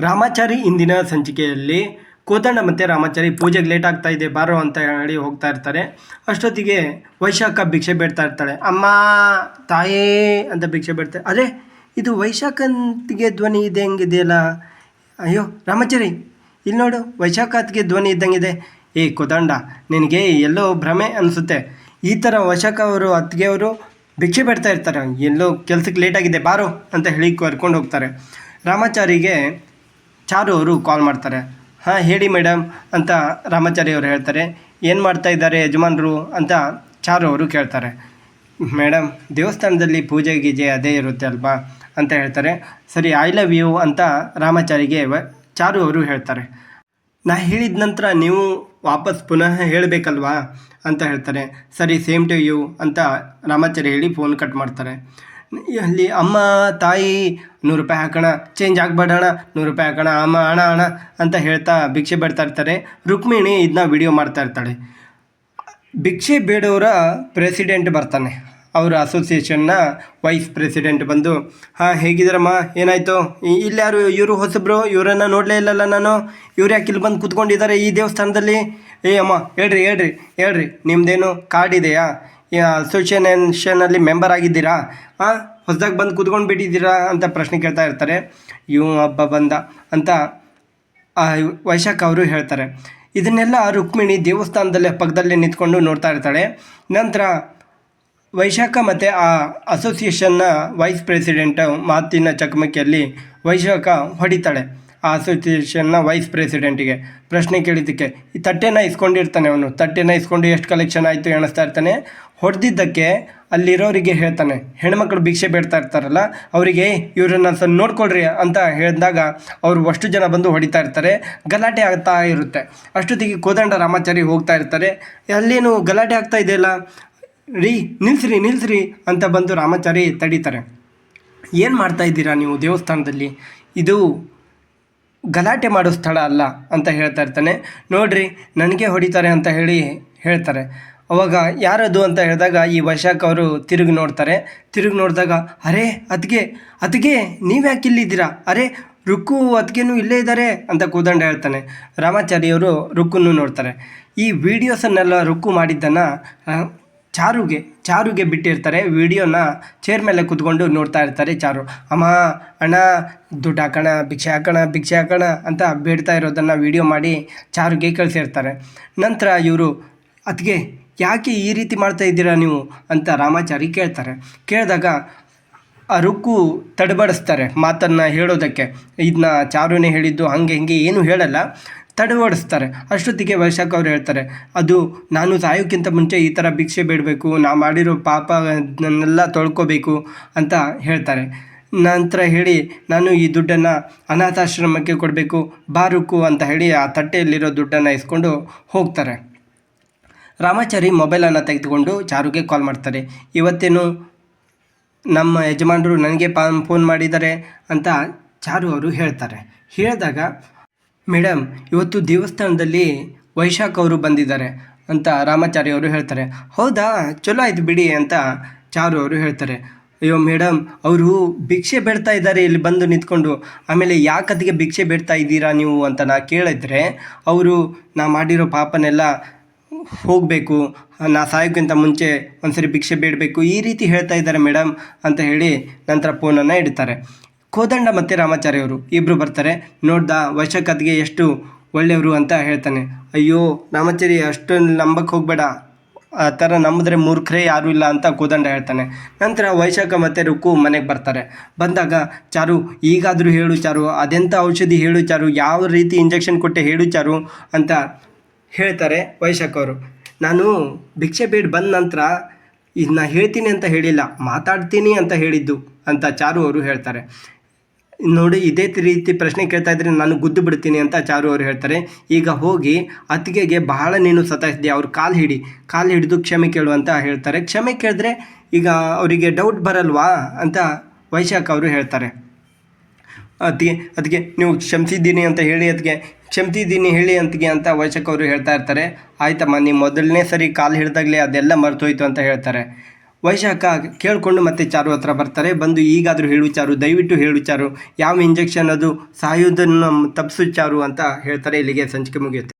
ರಾಮಾಚಾರಿ ಇಂದಿನ ಸಂಚಿಕೆಯಲ್ಲಿ ಕೋದಂಡ ಮತ್ತು ರಾಮಾಚಾರಿ ಪೂಜೆಗೆ ಲೇಟ್ ಆಗ್ತಾ ಇದೆ, ಬಾರೋ ಅಂತ ಹೇಳಿ ಹೋಗ್ತಾ ಇರ್ತಾರೆ. ಅಷ್ಟೊತ್ತಿಗೆ ವೈಶಾಖ ಭಿಕ್ಷೆ ಬೇಡ್ತಾ ಇರ್ತಾಳೆ. ಅಮ್ಮ, ತಾಯೇ ಅಂತ ಭಿಕ್ಷೆ ಬೇಡ್ತಾರೆ ಅದೇ ಇದು ವೈಶಾಖಂತಿಗೆ ಧ್ವನಿ ಇದೆ, ಹೆಂಗಿದೆಯಲ್ಲ? ಅಯ್ಯೋ, ರಾಮಾಚಾರಿ ಇಲ್ಲಿ ನೋಡು, ವೈಶಾಖತ್ಗೆ ಧ್ವನಿ ಇದ್ದಂಗಿದೆ. ಏ ಕೋದಂಡ ನಿನಗೆ ಎಲ್ಲೋ ಭ್ರಮೆ ಅನಿಸುತ್ತೆ. ಈ ಥರ ವೈಶಾಖ ಅವರು ಅತ್ತಿಗೆಯವರು ಭಿಕ್ಷೆ ಬೇಡ್ತಾ ಇರ್ತಾರೆ. ಎಲ್ಲೋ ಕೆಲಸಕ್ಕೆ ಲೇಟಾಗಿದೆ ಬಾರೋ ಅಂತ ಹೇಳಿ ಕರ್ಕೊಂಡು ಹೋಗ್ತಾರೆ. ರಾಮಾಚಾರಿಗೆ ಚಾರು ಅವರು ಕಾಲ್ ಮಾಡ್ತಾರೆ. ಹಾಂ, ಹೇಳಿ ಮೇಡಮ್ ಅಂತ ರಾಮಾಚಾರಿ ಅವರು ಹೇಳ್ತಾರೆ. ಏನು ಮಾಡ್ತಾ ಇದ್ದಾರೆ ಯಜಮಾನರು? ಅಂತ ಚಾರು ಅವರು ಕೇಳ್ತಾರೆ. ಮೇಡಮ್ ದೇವಸ್ಥಾನದಲ್ಲಿ ಪೂಜೆ ಗೀಜೆ ಅದೇ ಇರುತ್ತೆ ಅಲ್ವಾ? ಅಂತ ಹೇಳ್ತಾರೆ. ಸರಿ ಐ ಲವ್ ಯು ಅಂತ ರಾಮಾಚಾರಿಗೆ ಚಾರು ಅವರು ಹೇಳ್ತಾರೆ. ನಾ ಹೇಳಿದ ನಂತರ ನೀವು ವಾಪಸ್ ಪುನಃ ಹೇಳಬೇಕಲ್ವಾ? ಅಂತ ಹೇಳ್ತಾರೆ. ಸರಿ ಸೇಮ್ ಟು ಯು ಅಂತ ರಾಮಾಚಾರಿ ಹೇಳಿ ಫೋನ್ ಕಟ್ ಮಾಡ್ತಾರೆ. ಅಲ್ಲಿ ಅಮ್ಮ, ತಾಯಿ, ನೂರು ರೂಪಾಯಿ ಹಾಕೋಣ ಚೇಂಜ್ ಆಗಬೇಡಣ ನೂರು ರೂಪಾಯಿ ಹಾಕೋಣ, ಅಮ್ಮ ಹಣ ಹಣ ಅಂತ ಹೇಳ್ತಾ ಭಿಕ್ಷೆ ಬೇಡ್ತಾ ಇರ್ತಾರೆ. ರುಕ್ಮಿಣಿ ಇದನ್ನ ವಿಡಿಯೋ ಮಾಡ್ತಾ ಇರ್ತಾಳೆ. ಭಿಕ್ಷೆ ಬೇಡೋರ ಪ್ರೆಸಿಡೆಂಟ್ ಬರ್ತಾನೆ. ಅವರ ಅಸೋಸಿಯೇಷನ್ನ ವೈಸ್ ಪ್ರೆಸಿಡೆಂಟ್ ಬಂದು, ಹಾಂ, ಹೇಗಿದ್ದೀರಮ್ಮ? ಏನಾಯಿತು? ಇಲ್ಲಾರು ಇವರು ಹೊಸಬ್ರು? ಇವರನ್ನು ನೋಡಲೇ ಇಲ್ಲಲ್ಲ ನಾನು? ಇವ್ರು ಯಾಕೆ ಇಲ್ಲಿ ಬಂದು ಕೂತ್ಕೊಂಡಿದ್ದಾರೆ ಈ ದೇವಸ್ಥಾನದಲ್ಲಿ? ಏ, ಅಮ್ಮ, ಹೇಳ್ರಿ ಹೇಳ್ರಿ ಹೇಳ್ರಿ. ನಿಮ್ಮದೇನು ಕಾರ್ಡ್ ಇದೆಯಾ? ಅಸೋಸಿಯೇಷನಲ್ಲಿ ಮೆಂಬರ್ ಆಗಿದ್ದೀರಾ? ಹಾಂ ಹೊಸದಾಗಿ ಬಂದು ಕೂತ್ಕೊಂಡು ಬಿಟ್ಟಿದ್ದೀರಾ ಅಂತ ಪ್ರಶ್ನೆ ಕೇಳ್ತಾ ಇರ್ತಾರೆ. ಇವ ಹಬ್ಬ ಬಂದ ಅಂತ ವೈಶಾಖ ಅವರು ಹೇಳ್ತಾರೆ. ಇದನ್ನೆಲ್ಲ ರುಕ್ಮಿಣಿ ದೇವಸ್ಥಾನದಲ್ಲೇ, ಪಕ್ಕದಲ್ಲೇ ನಿಂತ್ಕೊಂಡು ನೋಡ್ತಾ ಇರ್ತಾಳೆ. ನಂತರ ವೈಶಾಖ ಮತ್ತು ಆ ಅಸೋಸಿಯೇಷನ್ನ ವೈಸ್ ಪ್ರೆಸಿಡೆಂಟ್ ಮಾತಿನ ಚಕಮಕಿಯಲ್ಲಿ ವೈಶಾಖ ಹೊಡಿತಾಳೆ ಆ ಅಸೋಸಿಯೇಷನ್ನ ವೈಸ್ ಪ್ರೆಸಿಡೆಂಟಿಗೆ ಪ್ರಶ್ನೆ ಕೇಳಿದ್ದಕ್ಕೆ, ಈ ತಟ್ಟೆನ ಇಸ್ಕೊಂಡಿರ್ತಾನೆ ಅವನು. ತಟ್ಟೆನ ಇಸ್ಕೊಂಡು ಎಷ್ಟು ಕಲೆಕ್ಷನ್ ಆಯಿತು ಎಣಿಸ್ತಾ ಇರ್ತಾನೆ. ಹೊಡೆದಿದ್ದಕ್ಕೆ ಅಲ್ಲಿರೋರಿಗೆ ಹೇಳ್ತಾನೆ. ಹೆಣ್ಮಕ್ಳು ಭಿಕ್ಷೆ ಬೇಡ್ತಾ ಇರ್ತಾರಲ್ಲ, ಅವರಿಗೆ ಇವರನ್ನ ಸ್ವಲ್ಪ ನೋಡ್ಕೊಳ್ರಿ ಅಂತ ಹೇಳಿದಾಗ ಅವರು ಅಷ್ಟು ಜನ ಬಂದು ಹೊಡಿತಾ ಇರ್ತಾರೆ, ಗಲಾಟೆ ಆಗ್ತಾ ಇರುತ್ತೆ. ಅಷ್ಟೊತ್ತಿಗೆ ಕೋದಂಡ ರಾಮಾಚಾರಿ ಹೋಗ್ತಾ ಇರ್ತಾರೆ. ಅಲ್ಲೇನು ಗಲಾಟೆ ಆಗ್ತಾ ಇದೆಯಲ್ಲ ರೀ, ನಿಲ್ಸ್ರಿ ನಿಲ್ಸ್ರಿ ಅಂತ ಬಂದು ರಾಮಾಚಾರಿ ತಡೀತಾರೆ. ಏನು ಮಾಡ್ತಾ ಇದ್ದೀರಾ ನೀವು ದೇವಸ್ಥಾನದಲ್ಲಿ? ಇದು ಗಲಾಟೆ ಮಾಡೋ ಸ್ಥಳ ಅಲ್ಲ ಅಂತ ಹೇಳ್ತಾ ಇರ್ತಾನೆ. ನೋಡ್ರಿ, ನನಗೆ ಹೊಡಿತಾರೆ ಅಂತ ಹೇಳಿ ಹೇಳ್ತಾರೆ. ಅವಾಗ ಯಾರದು ಅಂತ ಹೇಳಿದಾಗ ಈ ವೈಶಾಖ್ ಅವರು ತಿರುಗಿ ನೋಡ್ತಾರೆ. ತಿರುಗಿ ನೋಡಿದಾಗ, ಅರೆ, ಅದ್ಗೆ ಅದ್ಗೆ ನೀವು ಯಾಕೆ ಇಲ್ಲಿದ್ದೀರಾ? ಅರೆ, ರುಕ್ಕು ಅದ್ಗೆನೂ ಇಲ್ಲೇ ಇದ್ದಾರೆ ಅಂತ ಕೂದಂಡ ಹೇಳ್ತಾನೆ. ರಾಮಾಚಾರಿಯವರು ರುಕ್ಕನ್ನು ನೋಡ್ತಾರೆ. ಈ ವಿಡಿಯೋಸನ್ನೆಲ್ಲ ರುಕ್ಕು ಮಾಡಿದ್ದನ್ನು ಚಾರುಗೆ ಚಾರುಗೆ ಬಿಟ್ಟಿರ್ತಾರೆ. ವಿಡಿಯೋನ ಚೇರ್ ಮೇಲೆ ಕುತ್ಕೊಂಡು ನೋಡ್ತಾ ಇರ್ತಾರೆ ಚಾರು. ಅಮ್ಮ, ಅಣ್ಣ, ದುಡ್ಡು ಹಾಕೋಣ, ಭಿಕ್ಷೆ ಹಾಕೋಣ ಭಿಕ್ಷೆ ಹಾಕೋಣ ಅಂತ ಬೇಡ್ತಾ ಇರೋದನ್ನು ವಿಡಿಯೋ ಮಾಡಿ ಚಾರುಗೆ ಕಳಿಸಿರ್ತಾರೆ. ನಂತರ ಇವರು ಅದಕ್ಕೆ ಯಾಕೆ ಈ ರೀತಿ ಮಾಡ್ತಾ ಇದ್ದೀರಾ ನೀವು ಅಂತ ರಾಮಾಚಾರಿ ಕೇಳ್ತಾರೆ. ಕೇಳಿದಾಗ ಅರುಕು ತಡಬಡಿಸ್ತಾರೆ ಮಾತನ್ನು ಹೇಳೋದಕ್ಕೆ. ಇದನ್ನ ಚಾರುನೇ ಹೇಳಿದ್ದು ಹಾಗೆ ಹಿಂಗೆ ಏನು ಹೇಳಲ್ಲ ತಡವಡಿಸ್ತಾರೆ ಅಷ್ಟೊತ್ತಿಗೆ ವೈಶಾಖ ಅವ್ರು ಹೇಳ್ತಾರೆ, ಅದು ನಾನು ಸಾಯೋಕ್ಕಿಂತ ಮುಂಚೆ ಈ ಥರ ಭಿಕ್ಷೆ ಬೇಡಬೇಕು, ನಾ ಮಾಡಿರೋ ಪಾಪ ನನ್ನೆಲ್ಲ ತೊಳ್ಕೋಬೇಕು ಅಂತ ಹೇಳ್ತಾರೆ. ನಂತರ ಹೇಳಿ, ನಾನು ಈ ದುಡ್ಡನ್ನು ಅನಾಥಾಶ್ರಮಕ್ಕೆ ಕೊಡಬೇಕು ಬಾರುಕು ಅಂತ ಹೇಳಿ ಆ ತಟ್ಟೆಯಲ್ಲಿರೋ ದುಡ್ಡನ್ನು ಇಸ್ಕೊಂಡು ಹೋಗ್ತಾರೆ. ರಾಮಾಚಾರಿ ಮೊಬೈಲನ್ನು ತೆಗೆದುಕೊಂಡು ಚಾರುಗೆ ಕಾಲ್ ಮಾಡ್ತಾರೆ. ಇವತ್ತೇನು ನಮ್ಮ ಯಜಮಾನರು ನನಗೆ ಪಾ ಫೋನ್ ಮಾಡಿದ್ದಾರೆ ಅಂತ ಚಾರು ಅವರು ಹೇಳ್ತಾರೆ. ಹೇಳಿದಾಗ ಮೇಡಮ್ ಇವತ್ತು ದೇವಸ್ಥಾನದಲ್ಲಿ ವೈಶಾಖ್ ಅವರು ಬಂದಿದ್ದಾರೆ ಅಂತ ರಾಮಾಚಾರಿ ಅವರು ಹೇಳ್ತಾರೆ. ಹೌದಾ? ಚಲೋ ಆಯ್ತು ಬಿಡಿ ಅಂತ ಚಾರು ಅವರು ಹೇಳ್ತಾರೆ. ಅಯ್ಯೋ ಮೇಡಮ್ ಅವರು ಭಿಕ್ಷೆ ಬೇಡ್ತಾ ಇದ್ದಾರೆ ಇಲ್ಲಿ ಬಂದು ನಿಂತ್ಕೊಂಡು. ಆಮೇಲೆ ಯಾಕತ್ತಿಗೆ ಭಿಕ್ಷೆ ಬೇಡ್ತಾ ಇದ್ದೀರಾ ನೀವು? ಅಂತ ನಾ ಕೇಳಿದ್ರೆ, ಅವರು ನಾ ಮಾಡಿರೋ ಪಾಪನೆಲ್ಲ ಹೋಗಬೇಕು, ನಾ ಸಾಯೋಕ್ಕಿಂತ ಮುಂಚೆ ಒಂದ್ಸರಿ ಭಿಕ್ಷೆ ಬೇಡಬೇಕು, ಈ ರೀತಿ ಹೇಳ್ತಾ ಇದ್ದಾರೆ ಮೇಡಮ್ ಅಂತ ಹೇಳಿ ನಂತರ ಫೋನನ್ನು ಇಡ್ತಾರೆ. ಕೋದಂಡ ಮತ್ತು ರಾಮಾಚಾರ್ಯವರು ಇಬ್ಬರು ಬರ್ತಾರೆ. ನೋಡ್ದ, ವಶಕತ್ಗೆ ಎಷ್ಟು ಒಳ್ಳೆಯವರು ಅಂತ ಹೇಳ್ತಾನೆ. ಅಯ್ಯೋ ರಾಮಾಚಾರಿ ಅಷ್ಟೊಂದು ನಂಬಕ್ಕೆ ಹೋಗಬೇಡ. ಆ ಥರ ನಂಬಿದ್ರೆ ಮೂರ್ಖರೇ ಯಾರೂ ಇಲ್ಲ ಅಂತ ಕೋದಂಡ ಹೇಳ್ತಾನೆ. ನಂತರ ವೈಶಾಖ ಮತ್ತು ರುಕ್ಕು ಮನೆಗೆ ಬರ್ತಾರೆ. ಬಂದಾಗ, ಚಾರು, ಈಗಾದರೂ ಹೇಳು ಚಾರು ಅದೆಂಥ ಔಷಧಿ ಹೇಳು ಚಾರು, ಯಾವ ರೀತಿ ಇಂಜೆಕ್ಷನ್ ಕೊಟ್ಟೆ ಹೇಳು ಚಾರು ಅಂತ ಹೇಳ್ತಾರೆ ವೈಶಾಖ್ ಅವರು. ನಾನು ಭಿಕ್ಷೆ ಬೇಡ ಬಂದ ನಂತರ ಇದನ್ನ ಹೇಳ್ತೀನಿ ಅಂತ ಹೇಳಿಲ್ಲ, ಮಾತಾಡ್ತೀನಿ ಅಂತ ಹೇಳಿದ್ದು ಅಂತ ಚಾರು ಅವರು ಹೇಳ್ತಾರೆ. ನೋಡಿ, ಇದೇ ರೀತಿ ಪ್ರಶ್ನೆ ಕೇಳ್ತಾ ಇದ್ರೆ ನಾನು ಗುದ್ದು ಬಿಡ್ತೀನಿ ಅಂತ ಚಾರು ಅವರು ಹೇಳ್ತಾರೆ. ಈಗ ಹೋಗಿ ಅತ್ತಿಗೆಗೆ ಬಹಳ ನೀನು ಸತಾಯಿಸಿದೆ, ಅವ್ರ ಕಾಲು ಹಿಡಿ, ಕಾಲು ಹಿಡಿದು ಕ್ಷಮೆ ಕೇಳು ಅಂತ ಹೇಳ್ತಾರೆ. ಕ್ಷಮೆ ಕೇಳಿದ್ರೆ ಈಗ ಅವರಿಗೆ ಡೌಟ್ ಬರಲ್ವಾ ಅಂತ ವೈಶಾಖ್ ಅವರು ಹೇಳ್ತಾರೆ. ಅದಕ್ಕೆ ಅದಕ್ಕೆ ನೀವು ಕ್ಷಮಿಸಿದ್ದೀನಿ ಅಂತ ಹೇಳಿ ಅದಕ್ಕೆ ಕ್ಷಮಿಸಿದ್ದೀನಿ ಹೇಳಿ ಅಂತಿಗೆ ಅಂತ ವೈಶಕ್ಕವರು ಹೇಳ್ತಾ ಇರ್ತಾರೆ. ಆಯ್ತಮ್ಮ ನೀವು ಮೊದಲನೇ ಸರಿ ಕಾಲು ಹಿಡ್ದಾಗಲೇ ಅದೆಲ್ಲ ಮರ್ತೋಯ್ತು ಅಂತ ಹೇಳ್ತಾರೆ. ವೈಶಾಖ ಕೇಳಿಕೊಂಡು ಮತ್ತೆ ಚಾರು ಹತ್ರ ಬರ್ತಾರೆ. ಬಂದು ಈಗಾದರೂ ಹೇಳು ಚಾರು, ದಯವಿಟ್ಟು ಹೇಳು ಚಾರು, ಯಾವ ಇಂಜೆಕ್ಷನ್ ಅದು, ಸಾಯೋದನ್ನು ತಪ್ಪಿಸು ಚಾರು ಅಂತ ಹೇಳ್ತಾರೆ. ಇಲ್ಲಿಗೆ ಸಂಚಿಕೆ ಮುಗಿಯುತ್ತೆ.